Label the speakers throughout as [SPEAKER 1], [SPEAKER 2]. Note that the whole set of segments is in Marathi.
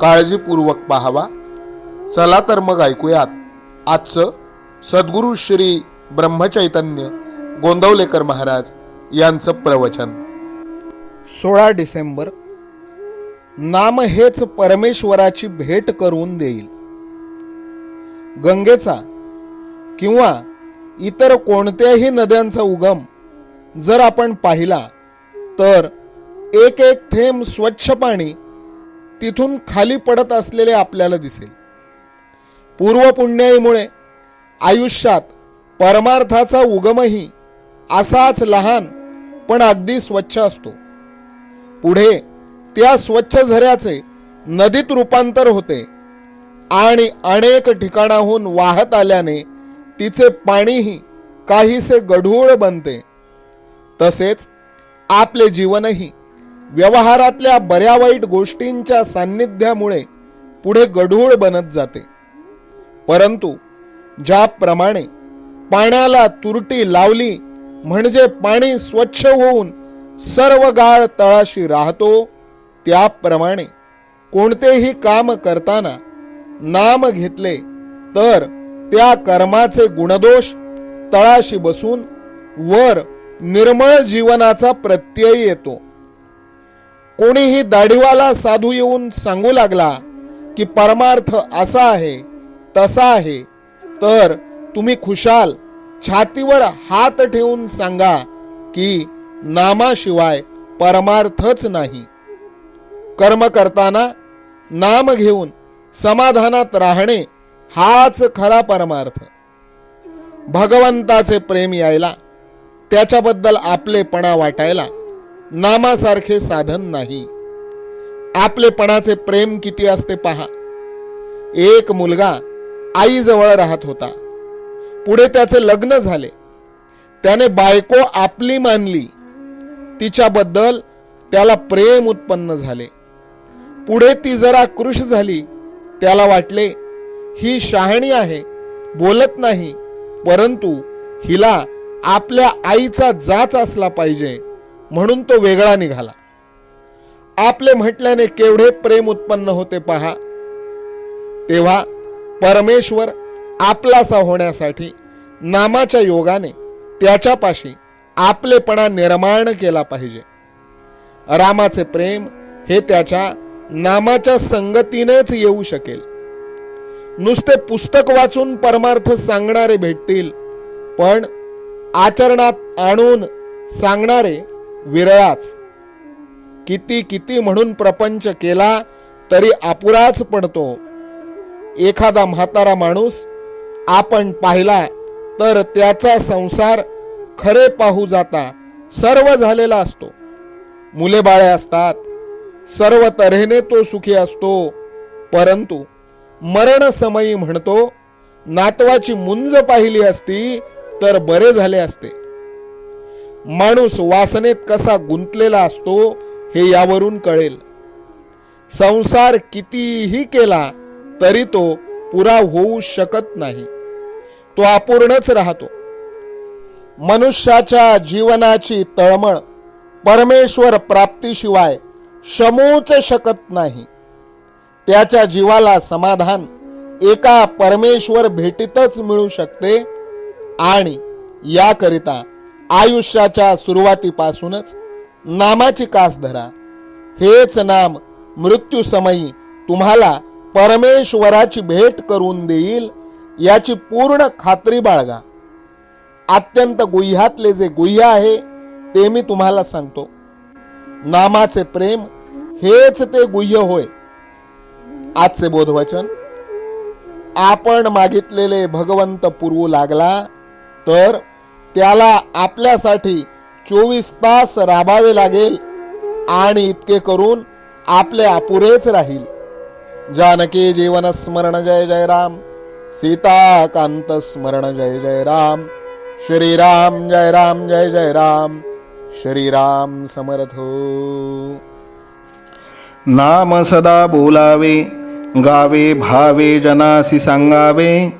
[SPEAKER 1] काळजीपूर्वक पाहावा. चला तर मग ऐकूयात. आजचं सद्गुरू श्री ब्रह्मचैतन्य गोंदवलेकर महाराज यांचं प्रवचन. सोळा डिसेंबर. नाम हेच परमेश्वराची भेट करून देईल. गंगेचा किंवा इतर कोणत्याही नद्यांचा उगम जर आपण पाहिला तर एक एक थेंब स्वच्छ पाणी तिथून खाली पडत असलेले आपल्याला दिसेल. पूर्वपुण्याईमुळे आयुष्यात परमार्थाचा उगमही असाच लहान पण अगदी स्वच्छ असतो. पुढे त्या स्वच्छ झऱ्याचे नदीत रूपांतर होते आणि अनेक ठिकाणाहून वाहत आल्याने तिचे पाणीही काहीसे गढूळ बनते. तसेच आपले जीवनही व्यवहारातल्या बऱ्या वाईट गोष्टींच्या सान्निध्यामुळे पुढे गढूळ बनत जाते. परंतु ज्याप्रमाणे पाण्याला तुरटी लावली म्हणजे पाणी स्वच्छ होऊन सर्व गाळ तळाशी राहतो त्याप्रमाणे कोणतेही काम करताना नाम घेतले तर त्या कर्माचे गुणदोष तळाशी बसून वर निर्मळ जीवनाचा प्रत्यय येतो. कोणीही दाढीवाला साधू येऊन सांगू लागला की परमार्थ असा आहे तसा आहे तर तुम्ही खुशाल. छातीवर हात ठेवून सांगा की नामाशिवाय परमार्थच नाही. कर्म करताना नाम घेऊन समाधानात राहणे हाच खरा परमार्थ. भगवंताचे प्रेम यायला त्याच्याबद्दल आपलेपणा वाटायला नामासारखे साधन नाही. आपलेपणाचे प्रेम किती असते पहा. एक मुलगा आईजवळ राहत होता. पुढे त्याचे लग्न झाले. त्याने बायको आपली मानली. तिच्याबद्दल त्याला प्रेम उत्पन्न झाले. पुढे ती जरा कृश झाली. त्याला वाटले ही शहाणी आहे बोलत नाही परंतु हिला आपल्या आईचा जाच असला पाहिजे. म्हणून तो वेगळा निघाला. आपले म्हटल्याने केवढे प्रेम उत्पन्न होते पहा. तेव्हा परमेश्वर आपलासा होण्यासाठी नामाच्या योगाने त्याच्यापाशी आपलेपणा निर्माण केला पाहिजे. रामाचे प्रेम हे त्याच्या नामाच्या संगतीनेच येऊ शकेल. नुसते पुस्तक वाचून परमार्थ सांगणारे भेटतील पण आचरणात आणून सांगणारे विरळाच. किती किती म्हणून प्रपंच केला तरी अपुराच पडतो. एखादा म्हातारा माणूस आपण पाहिला तर त्याचा संसार खरे पाहू जाता सर्व झालेला असतो. मुले बाळे असतात सर्व तऱ्हेने तो सुखी असतो. परंतु मरण समयी म्हणतो नातवाची मुंज पाहिली असती तर बरे झाले असते. माणूस वासनेत कसा गुंतलेला असतो हे यावरून कळेल. संसार कितीही केला तरी तो पुरा होऊ शकत नाही. तो अपूर्णच राहतो. मनुष्याच्या जीवनाची तळमळ परमेश्वर प्राप्तीशिवाय शमूच शकत नाही. त्याच्या जीवाला समाधान एका परमेश्वर भेटीतच मिळू शकते आणि याकरिता आयुष्याच्या सुरुवातीपासूनच नामाची कास धरा. हेच नाम मृत्यूसमयी तुम्हाला परमेश्वराची भेट करून देईल याची पूर्ण खात्री बाळगा. अत्यंत गुह्यातले जे गुह्य आहे ते मी तुम्हाला सांगतो. नामाचे प्रेम हेच ते गुह्य होय. आजचे बोधवचन आपण मागितलेले भगवंत पुरवू लागला तर त्याला आपल्यासाठी चोवीस तास राबावे लागेल आणि इतके करून आपले अपुरेच राहील. जानकी जीवन स्मरण जय जय राम. सीताकांत स्मरण जय जय राम. श्रीराम जय राम जय जय राम. श्रीराम समर्थो.
[SPEAKER 2] नाम सदा बोलावे गावे भावे जनासी सांगावे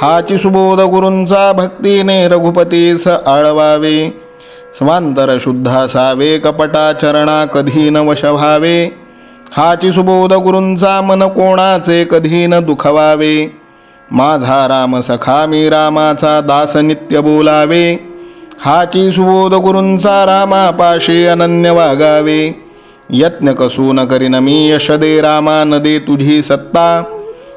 [SPEAKER 2] हाची सुबोध गुरूंचा भक्तीने रघुपतीस आळवावे. स्वांतर शुद्ध असावे कपटा चरणा कधी न वश व्हावे हाची सुबोध गुरूंचा मन कोणाचे कधी न दुखवावे. माझा राम सखा मी रामाचा दास नित्य बोलावे. हाची सुबोध गुरूंचा रामापाशी अनन्य वागावे. यत्न कसून करीन मी यश दे रामा न दे तुझी सत्ता.